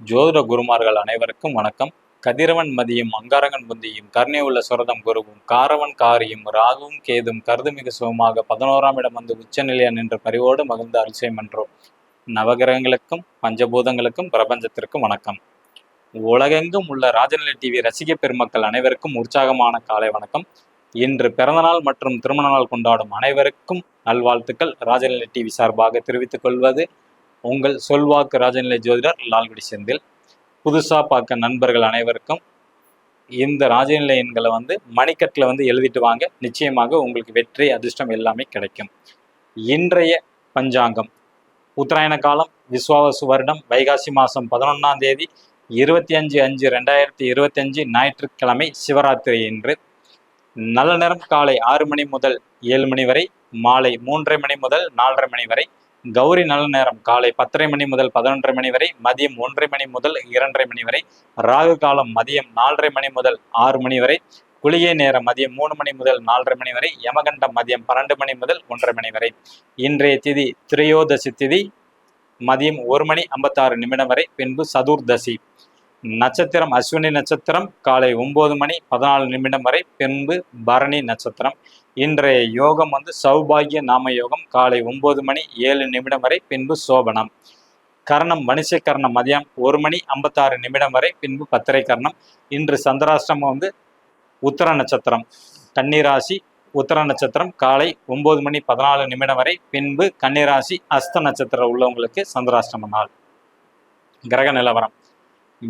ஜோதிட குருமார்கள் அனைவருக்கும் வணக்கம். கதிரவன் மதியும் அங்காரகன் புந்தியும் கருணை உள்ள சுரதம் குருவும் காரவன் காரியும் ராகுவும் கேதும் கருதுமிகு சுகமாக பதினோராம் இடம் வந்து உச்சநிலையா நின்ற பரிவோடு மகிழ்ந்த அரிசயம் என்றோம் நவகிரகங்களுக்கும் பஞ்சபூதங்களுக்கும் பிரபஞ்சத்திற்கும் வணக்கம். உலகெங்கும் உள்ள ராஜநிலை டிவி ரசிக பெருமக்கள் அனைவருக்கும் உற்சாகமான காலை வணக்கம். இன்று பிறந்தநாள் மற்றும் திருமண நாள் கொண்டாடும் அனைவருக்கும் நல்வாழ்த்துக்கள். ராஜநிலை டிவி சார்பாக தெரிவித்துக் கொள்வது உங்கள் சொல்வாக்கு ராஜநிலை ஜோதிடர் லால்குடி செந்தில். புதுசாக பார்க்க நண்பர்கள் அனைவருக்கும் இந்த ராஜநிலை எண்களை வந்து மணிக்கட்டில் வந்து எழுதிட்டு வாங்க. நிச்சயமாக உங்களுக்கு வெற்றி அதிர்ஷ்டம் எல்லாமே கிடைக்கும். இன்றைய பஞ்சாங்கம். உத்தராயண காலம் விஸ்வாவசு வருடம் வைகாசி மாதம் பதினொன்றாம் தேதி இருபத்தி அஞ்சு அஞ்சு ரெண்டாயிரத்தி இருபத்தி அஞ்சு ஞாயிற்றுக்கிழமை சிவராத்திரி இன்று. நல்ல நேரம் காலை ஆறு மணி முதல் ஏழு மணி வரை மாலை மூன்றரை மணி முதல் நாலரை மணி வரை கௌரி நல்ல நேரம். காலை பத்தரை மணி முதல் பதினொன்றரை மணி வரை மதியம் ஒன்றரை மணி முதல் இரண்டரை மணி வரை ராகு காலம் மதியம் நாலரை மணி முதல் ஆறு மணி வரை குளிகை நேரம் மதியம் மூணு மணி முதல் நாலரை மணி வரை யமகண்டம் மதியம் பன்னெண்டு மணி முதல் ஒன்றரை மணி வரை. இன்றைய திதி திரையோதசி திதி மதியம் ஒரு மணி ஐம்பத்தாறு நிமிடம் வரை பின்பு சதுர்தசி. நட்சத்திரம் அஸ்வினி நட்சத்திரம் காலை ஒன்பது மணி பதினாலு நிமிடம் வரை பின்பு பரணி நட்சத்திரம். இன்றைய யோகம் வந்து சௌபாகிய நாம யோகம். காலை ஒன்பது மணி ஏழு நிமிடம் வரை பின்பு சோபனம். கர்ணம் மனுஷ கர்ணம் மதியம் ஒரு மணி ஐம்பத்தாறு நிமிடம் வரை பின்பு பத்திரை கர்ணம். இன்று சந்திராஷ்டிரமம் வந்து உத்தர நட்சத்திரம். கன்னிராசி உத்தர நட்சத்திரம். காலை ஒன்பது மணி பதினாலு நிமிடம் வரை பின்பு கன்னிராசி அஸ்த நட்சத்திரம் உள்ளவங்களுக்கு சந்திராஷ்டிரம நாள். கிரக நிலவரம்.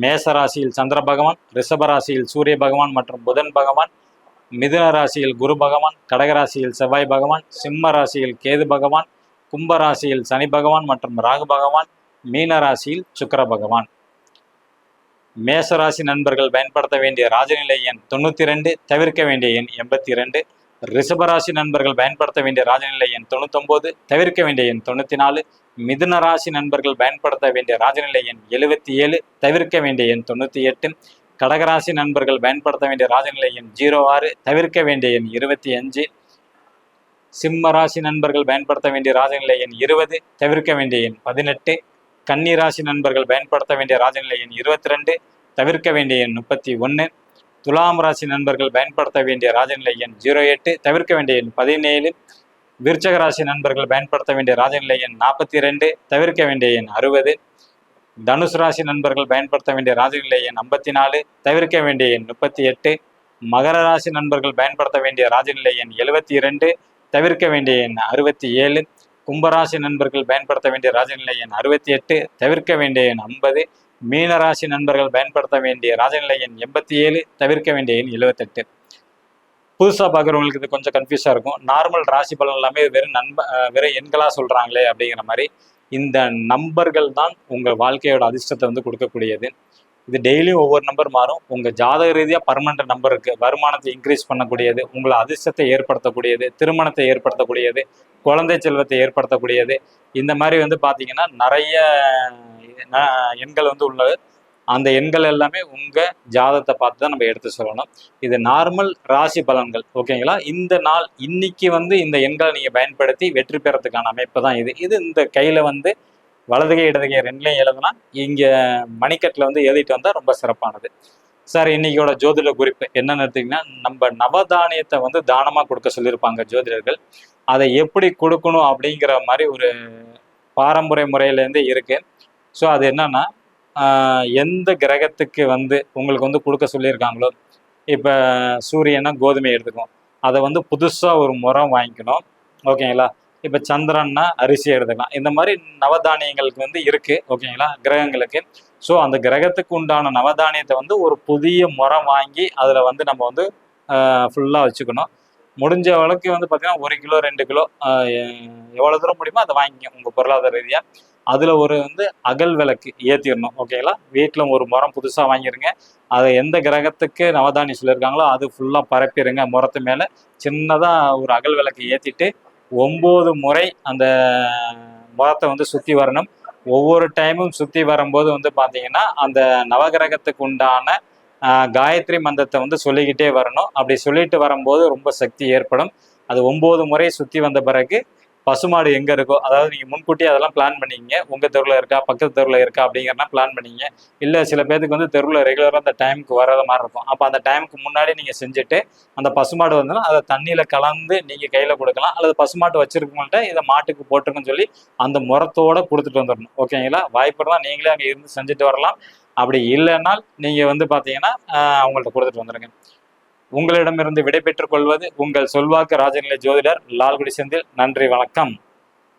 மேச ராசியில் சந்திர பகவான் ரிஷபராசியில் சூரிய பகவான் மற்றும் புதன் பகவான். மிதுன ராசியில் குரு பகவான் கடகராசியில் செவ்வாய் பகவான் சிம்ம ராசியில் கேது பகவான் கும்ப ராசியில் சனி பகவான் மற்றும் ராகு பகவான் மீன ராசியில் சுக்கர பகவான். மேச ராசி நண்பர்கள் பயன்படுத்த வேண்டிய ராஜநிலை எண் தொண்ணூத்தி ரெண்டு தவிர்க்க வேண்டிய எண் எண்பத்தி ரெண்டு ரிஷபராசி நண்பர்கள் பயன்படுத்த வேண்டிய ராஜநிலை எண் தொண்ணூத்தொம்போது தவிர்க்க வேண்டிய எண் தொண்ணூத்தி நாலு மிதுன ராசி நண்பர்கள் பயன்படுத்த வேண்டிய ராஜநிலை எண் எழுபத்தி ஏழு தவிர்க்க வேண்டிய எண் தொண்ணூத்தி எட்டு. கடகராசி நண்பர்கள் பயன்படுத்த வேண்டிய ராஜநிலை எண் ஜீரோ ஆறு தவிர்க்க வேண்டிய எண் இருபத்தி அஞ்சு. சிம்ம ராசி நண்பர்கள் பயன்படுத்த வேண்டிய ராஜநிலை எண் இருபது தவிர்க்க வேண்டிய எண் பதினெட்டு. கன்னி ராசி நண்பர்கள் பயன்படுத்த வேண்டிய ராஜநிலை எண் இருபத்தி ரெண்டு தவிர்க்க வேண்டிய எண் முப்பத்தி ஒன்று துலாம் ராசி நண்பர்கள் பயன்படுத்த வேண்டிய ராஜநிலை எண் ஜீரோ எட்டு தவிர்க்க வேண்டிய எண் பதினேழு. விருச்சக ராசி நண்பர்கள் பயன்படுத்த வேண்டிய ராஜநிலை எண் நாற்பத்தி ரெண்டு தவிர்க்க வேண்டிய எண் அறுபது. தனுசு ராசி நண்பர்கள் பயன்படுத்த வேண்டிய ராஜநிலை எண் ஐம்பத்தி நாலு தவிர்க்க வேண்டிய எண் முப்பத்தி எட்டு மகர ராசி நண்பர்கள் பயன்படுத்த வேண்டிய ராஜநிலை எண் எழுபத்தி இரண்டு தவிர்க்க வேண்டிய எண் அறுபத்தி ஏழு கும்பராசி நண்பர்கள் பயன்படுத்த வேண்டிய ராஜநிலை எண் அறுபத்தி எட்டு தவிர்க்க வேண்டிய எண் ஐம்பது மீனராசி நண்பர்கள் பயன்படுத்த வேண்டிய ராஜநிலை எண் எண்பத்தி ஏழு தவிர்க்க வேண்டிய எண் எழுபத்தெட்டு புதுசாக பார்க்குறவங்களுக்கு இது கொஞ்சம் கன்ஃபியூஸாக இருக்கும். நார்மல் ராசி பலன் எல்லாமே வெறும் நண்ப வெறும் எண்களாக சொல்கிறாங்களே அப்படிங்கிற மாதிரி இந்த நம்பர்கள் தான் உங்கள் வாழ்க்கையோட அதிர்ஷ்டத்தை வந்து கொடுக்கக்கூடியது. இது டெய்லியும் ஒவ்வொரு நம்பர் மாறும். உங்கள் ஜாதக ரீதியாக பர்மனண்ட் நம்பர் இருக்குது வருமானத்தை இன்க்ரீஸ் பண்ணக்கூடியது. உங்களை அதிர்ஷ்டத்தை ஏற்படுத்தக்கூடியது. திருமணத்தை ஏற்படுத்தக்கூடியது. குழந்தை செல்வத்தை ஏற்படுத்தக்கூடியது. இந்த மாதிரி வந்து பார்த்தீங்கன்னா நிறைய எண்கள் வந்து உள்ளது. அந்த எண்கள் எல்லாமே உங்கள் ஜாதகத்தை பார்த்து தான் நம்ம எடுத்து சொல்லணும். இது நார்மல் ராசி பலன்கள் ஓகேங்களா? இந்த நாள் இன்னைக்கு வந்து இந்த எண்களை நீங்கள் பயன்படுத்தி வெற்றி பெறத்துக்கான அமைப்பு தான் இது. இது இந்த கையில் வந்து வலதுகை இடதுகை ரெண்டுலையும் எழுதுனா இங்கே மணிக்கட்டில் வந்து எழுதிட்டு வந்தால் ரொம்ப சிறப்பானது. சார் இன்னைக்கோட ஜோதிட குறிப்பு என்னன்னு எடுத்தீங்கன்னா நம்ம நவதானியத்தை வந்து தானமாக கொடுக்க சொல்லியிருப்பாங்க ஜோதிடர்கள். அதை எப்படி கொடுக்கணும் அப்படிங்கிற மாதிரி ஒரு பாரம்பரிய முறையிலேருந்து இருக்குது ஸோ அது என்னன்னா எந்த கிரகத்துக்கு வந்து உங்களுக்கு வந்து கொடுக்க சொல்லியிருக்காங்களோ இப்போ சூரியனா கோதுமை எடுத்துக்கும் அதை வந்து புதுசாக ஒரு முறம் வாங்கிக்கணும். ஓகேங்களா இப்போ சந்திரன்னா அரிசி எடுத்துக்கலாம். இந்த மாதிரி நவதானியங்களுக்கு வந்து இருக்குது ஓகேங்களா கிரகங்களுக்கு. ஸோ அந்த கிரகத்துக்கு உண்டான நவதானியத்தை வந்து ஒரு புதிய முறம் வாங்கி அதில் வந்து நம்ம வந்து ஃபுல்லாக வச்சுக்கணும். முடிஞ்ச அளவுக்கு வந்து பார்த்தீங்கன்னா ஒரு கிலோ ரெண்டு கிலோ எவ்வளோ தூரம் முடியுமோ அதை வாங்கிக்கோங்க உங்கள் பொருளாதார ரீதியாக அதில் ஒரு வந்து அகல் விளக்கு ஏற்றிடணும் ஓகேங்களா வீட்டில் ஒரு முறம் புதுசாக வாங்கிருங்க. அதை எந்த கிரகத்துக்கு நவதானி சொல்லியிருக்காங்களோ அது ஃபுல்லாக பரப்பிடுங்க முறத்து மேலே. சின்னதாக ஒரு அகல் விளக்கு ஏற்றிட்டு ஒம்பது முறை அந்த முறத்தை வந்து சுற்றி வரணும். ஒவ்வொரு டைமும் சுற்றி வரும்போது வந்து பார்த்தீங்கன்னா அந்த நவகிரகத்துக்கு உண்டான காயத்ரி மந்திரத்தை வந்து சொல்லிக்கிட்டே வரணும். அப்படி சொல்லிட்டு வரும்போது ரொம்ப சக்தி ஏற்படும். அது ஒம்பது முறை சுற்றி வந்த பிறகு பசுமாடு எங்கே இருக்கோ அதாவது நீங்கள் முன்கூட்டியே அதெல்லாம் பிளான் பண்ணிங்க உங்கள் தெருவில் இருக்கா பக்கத்து தெருவில் இருக்கா அப்படிங்கிறனா பிளான் பண்ணிங்க இல்லை சில பேருக்கு வந்து தெருவில் ரெகுலராக அந்த டைமுக்கு வராத மாதிரி இருக்கும். அப்போ அந்த டைமுக்கு முன்னாடி நீங்கள் செஞ்சுட்டு அந்த பசுமாடு வந்ததுன்னா அதை தண்ணியில் கலந்து நீங்கள் கையில் கொடுக்கலாம். அல்லது பசுமாட்டு வச்சுருக்கவங்கள்ட்ட இதை மாட்டுக்கு போட்டுருக்குன்னு சொல்லி அந்த முறத்தோடு கொடுத்துட்டு வந்துடணும். ஓகேங்களா? வாய்ப்பு இருந்தால் நீங்களே அங்கே இருந்து செஞ்சுட்டு வரலாம். அப்படி இல்லைன்னா நீங்கள் வந்து பார்த்தீங்கன்னா அவங்கள்ட்ட கொடுத்துட்டு வந்துடுங்க உங்களிடமிருந்து விடைபெற்றுக் கொள்வது உங்கள் சொல்வாக்கு ராஜநிலை ஜோதிடர் லால்குடி செந்தில். நன்றி வணக்கம்.